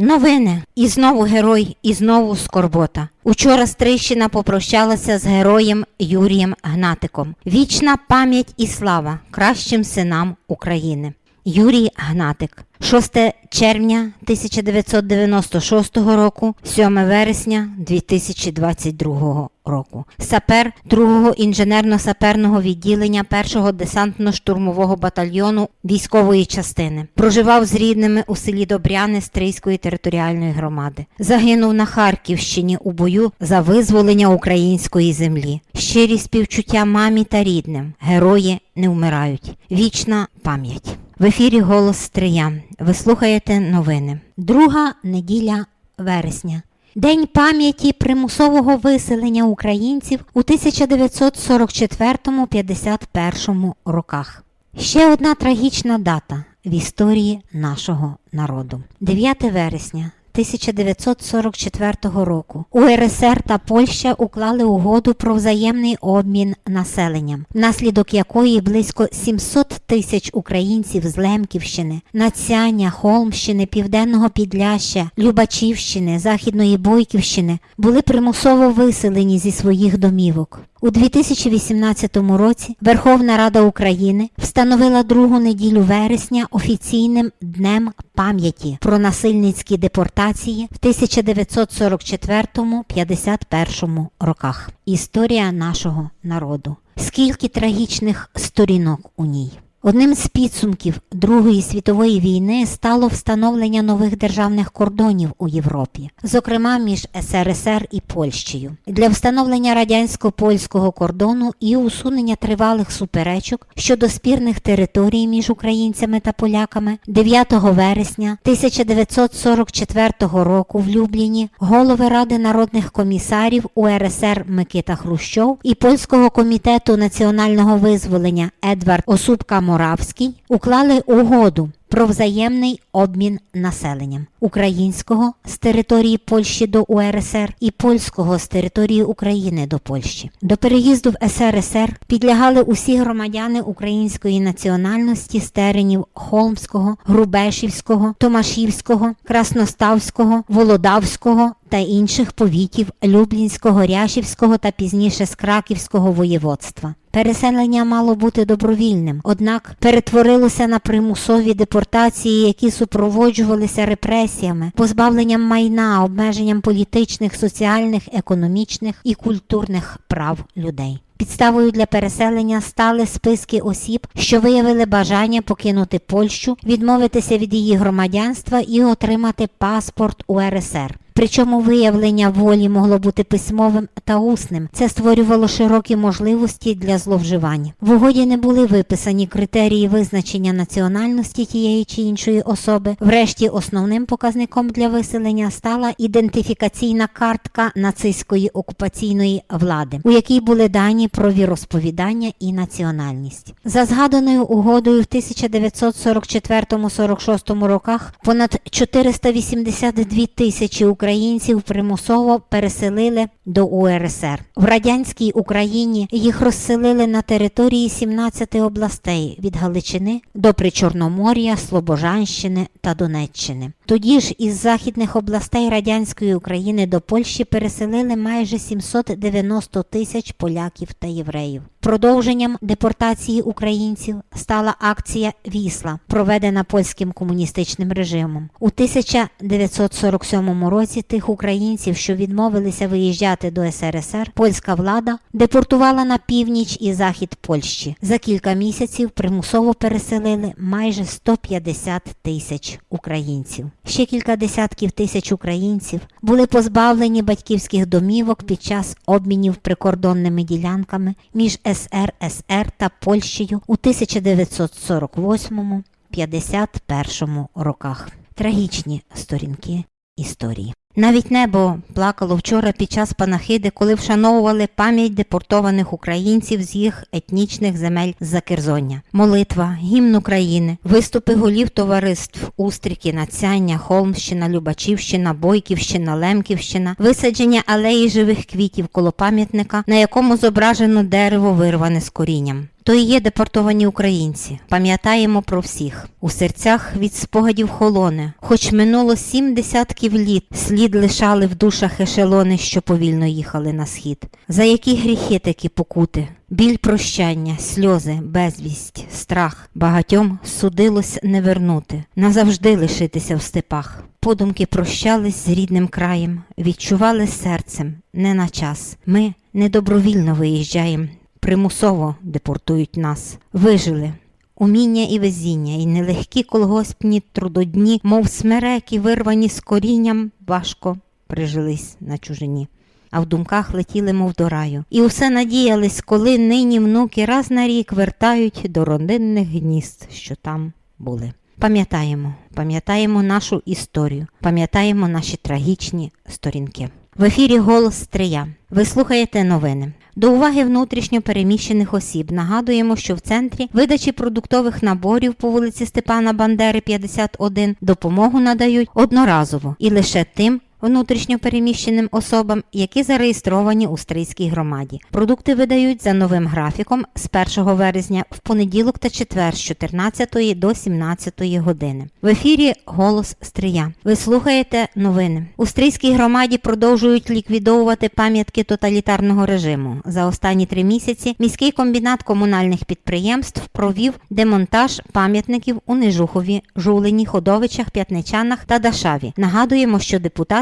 Новини. І знову герой, і знову скорбота. Учора Стрищина попрощалася з героєм Юрієм Гнатиком. Вічна пам'ять і слава кращим синам України. Юрій Гнатик. 6 червня 1996 року, 7 вересня 2022 року. Сапер 2-го інженерно-саперного відділення 1-го десантно-штурмового батальйону військової частини. Проживав з рідними у селі Добряни Стрийської територіальної громади. Загинув на Харківщині у бою за визволення української землі. Щирі співчуття мамі та рідним. Герої не вмирають. Вічна пам'ять. В ефірі Голос Стрия. Ви слухаєте новини. Друга неділя вересня. День пам'яті примусового виселення українців у 1944-51 роках. Ще одна трагічна дата в історії нашого народу. 9 вересня 1944 року УРСР та Польща уклали угоду про взаємний обмін населенням, внаслідок якої близько 700 тисяч українців з Лемківщини, Нацяння, Холмщини, Південного Підляща, Любачівщини, Західної Бойківщини були примусово виселені зі своїх домівок. У 2018 році Верховна Рада України встановила другу неділю вересня офіційним днем пам'яті про насильницькі депортації в 1944-51 роках. Історія нашого народу. Скільки трагічних сторінок у ній. Одним з підсумків Другої світової війни стало встановлення нових державних кордонів у Європі, зокрема між СРСР і Польщею, для встановлення радянсько-польського кордону і усунення тривалих суперечок щодо спірних територій між українцями та поляками 9 вересня 1944 року в Любліні голови Ради народних комісарів УРСР Микита Хрущов і Польського комітету національного визволення Едвард Осупка Моравський уклали угоду про взаємний обмін населенням українського з території Польщі до УРСР і польського з території України до Польщі. До переїзду в СРСР підлягали усі громадяни української національності з теренів Холмського, Грубешівського, Томашівського, Красноставського, Володавського та інших повітів Люблінського, Ряшівського та пізніше з Краківського воєводства. Переселення мало бути добровільним, однак перетворилося на примусові депортації, які супроводжувалися репресіями, позбавленням майна, обмеженням політичних, соціальних, економічних і культурних прав людей. Підставою для переселення стали списки осіб, що виявили бажання покинути Польщу, відмовитися від її громадянства і отримати паспорт УРСР. Причому виявлення волі могло бути письмовим та усним. Це створювало широкі можливості для зловживань. В угоді не були виписані критерії визначення національності тієї чи іншої особи. Врешті основним показником для виселення стала ідентифікаційна картка нацистської окупаційної влади, у якій були дані про віросповідання і національність. За згаданою угодою в 1944-46 роках понад 482 тисячі українців примусово переселили до УРСР. В радянській Україні їх розселили на території 17 областей від Галичини до Причорномор'я, Слобожанщини та Донеччини. Тоді ж із західних областей радянської України до Польщі переселили майже 790 тисяч поляків та євреїв. Продовженням депортації українців стала акція Вісла, проведена польським комуністичним режимом. У 1947 році тих українців, що відмовилися виїжджати до СРСР, польська влада депортувала на північ і захід Польщі. За кілька місяців примусово переселили майже 150 тисяч українців. Ще кілька десятків тисяч українців були позбавлені батьківських домівок під час обмінів прикордонними ділянками між СРСР та Польщею у 1948-51 роках. Трагічні сторінки історії. Навіть небо плакало вчора під час панахиди, коли вшановували пам'ять депортованих українців з їх етнічних земель Закерзоння. Молитва, гімн України, виступи голів товариств Устріки, Нацяння, Холмщина, Любачівщина, Бойківщина, Лемківщина, висадження алеї живих квітів коло пам'ятника, на якому зображено дерево вирване з корінням. То і є депортовані українці. Пам'ятаємо про всіх. У серцях від спогадів холоне. Хоч минуло сім десятків літ, слід лишали в душах ешелони, що повільно їхали на схід. За які гріхи такі покути? Біль прощання, сльози, безвість, страх. Багатьом судилось не вернути, назавжди лишитися в степах. Подумки прощались з рідним краєм, відчували серцем, не на час. Ми недобровільно виїжджаємо примусово депортують нас. Вижили. Уміння і везіння, і нелегкі колгоспні трудодні, мов смереки, вирвані з корінням, важко прижились на чужині. А в думках летіли, мов до раю. І усе надіялись, коли нині внуки раз на рік вертають до родинних гнізд, що там були. Пам'ятаємо, пам'ятаємо нашу історію, пам'ятаємо наші трагічні сторінки. В ефірі Голос Стрия. Ви слухаєте новини. До уваги внутрішньо переміщених осіб нагадуємо, що в центрі видачі продуктових наборів по вулиці Степана Бандери 51 допомогу надають одноразово і лише тим. Внутрішньо переміщеним особам, які зареєстровані у Стрийській громаді. Продукти видають за новим графіком з 1 вересня в понеділок та четвер з 14 до 17 години. В ефірі Голос Стрия. Ви слухаєте новини. У Стрийській громаді продовжують ліквідовувати пам'ятки тоталітарного режиму. За останні три місяці міський комбінат комунальних підприємств провів демонтаж пам'ятників у Нежухові, Жулині, Ходовичах, П'ятничанах та Дашаві. Нагадуємо, що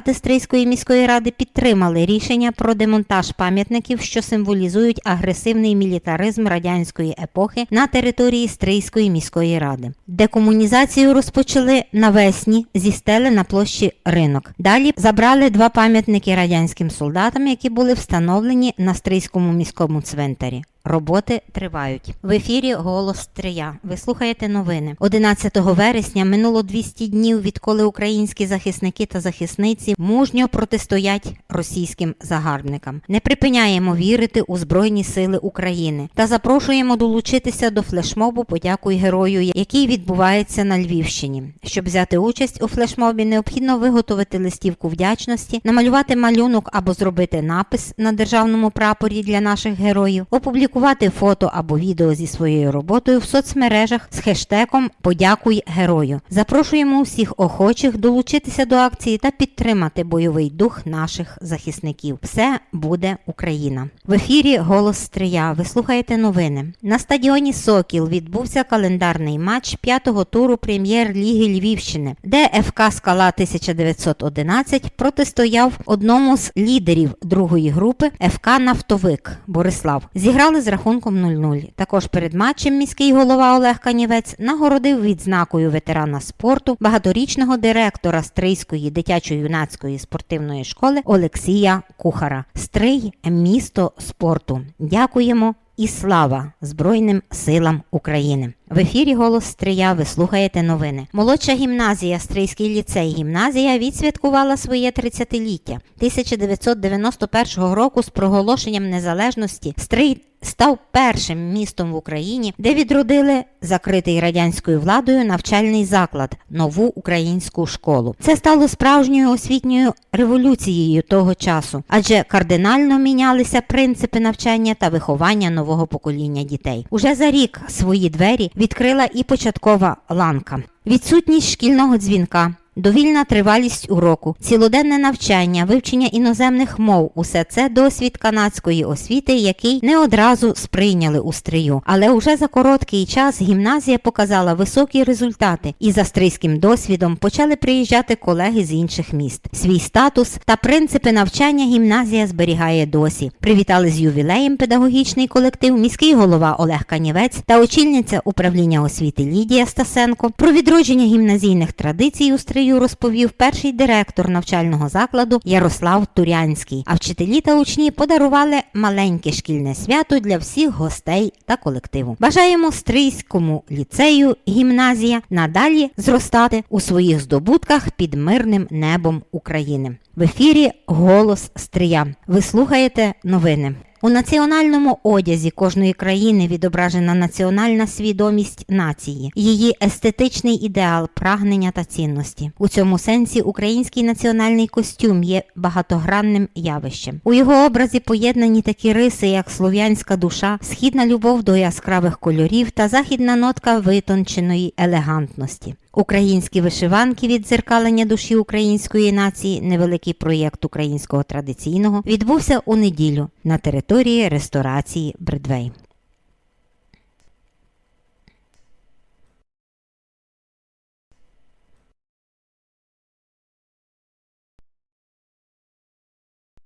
депутати Стрийської міської ради підтримали рішення про демонтаж пам'ятників, що символізують агресивний мілітаризм радянської епохи на території Стрийської міської ради. Декомунізацію розпочали навесні зі стели на площі ринок. Далі забрали два пам'ятники радянським солдатам, які були встановлені на Стрийському міському цвинтарі. Роботи тривають. В ефірі Голос Стрия. Ви слухаєте новини. 11 вересня минуло 200 днів, відколи українські захисники та захисниці мужньо протистоять російським загарбникам. Не припиняємо вірити у Збройні Сили України та запрошуємо долучитися до флешмобу Подякуй герою, який відбувається на Львівщині. Щоб взяти участь у флешмобі, необхідно виготовити листівку вдячності, намалювати малюнок або зробити напис на державному прапорі для наших героїв, опублікувати фото або відео зі своєю роботою в соцмережах з хештегом Подякуй герою. Запрошуємо усіх охочих долучитися до акції та підтримати бойовий дух наших захисників. Все буде Україна. В ефірі Голос Стрия. Ви слухаєте новини. На стадіоні Сокіл відбувся календарний матч п'ятого туру прем'єр-ліги Львівщини, де ФК Скала 1911 протистояв одному з лідерів другої групи ФК Нафтовик Борислав. Зіграли з рахунком 0-0. Також перед матчем міський голова Олег Канівець нагородив відзнакою ветерана спорту багаторічного директора Стрийської дитячо-юнацької спортивної школи Олексія Кухара. Стрий місто спорту. Дякуємо. І слава Збройним силам України! В ефірі Голос Стрия ви слухаєте новини. Молодша гімназія Стрийський ліцей гімназія відсвяткувала своє 30-ліття. 1991 року з проголошенням незалежності Стрий став першим містом в Україні, де відродили закритий радянською владою навчальний заклад, нову українську школу. Це стало справжньою освітньою революцією того часу, адже кардинально мінялися принципи навчання та виховання нового покоління дітей. Уже за рік свої двері відкрила і початкова ланка. Відсутність шкільного дзвінка. Довільна тривалість уроку, цілоденне навчання, вивчення іноземних мов усе це досвід канадської освіти, який не одразу сприйняли у стрию. Але уже за короткий час гімназія показала високі результати, і за стрийським досвідом почали приїжджати колеги з інших міст. Свій статус та принципи навчання гімназія зберігає досі. Привітали з ювілеєм педагогічний колектив, міський голова Олег Канівець та очільниця управління освіти Лідія Стасенко. Про відродження гімназійних традицій у стрию історію розповів перший директор навчального закладу Ярослав Турянський. А вчителі та учні подарували маленьке шкільне свято для всіх гостей та колективу. Бажаємо Стрийському ліцею гімназія надалі зростати у своїх здобутках під мирним небом України. В ефірі Голос Стрия. Ви слухаєте новини. У національному одязі кожної країни відображена національна свідомість нації, її естетичний ідеал, прагнення та цінності. У цьому сенсі український національний костюм є багатогранним явищем. У його образі поєднані такі риси, як слов'янська душа, східна любов до яскравих кольорів та західна нотка витонченої елегантності. Українські вишиванки віддзеркалення душі української нації, невеликий проєкт українського традиційного, відбувся у неділю на території ресторації Бредвей.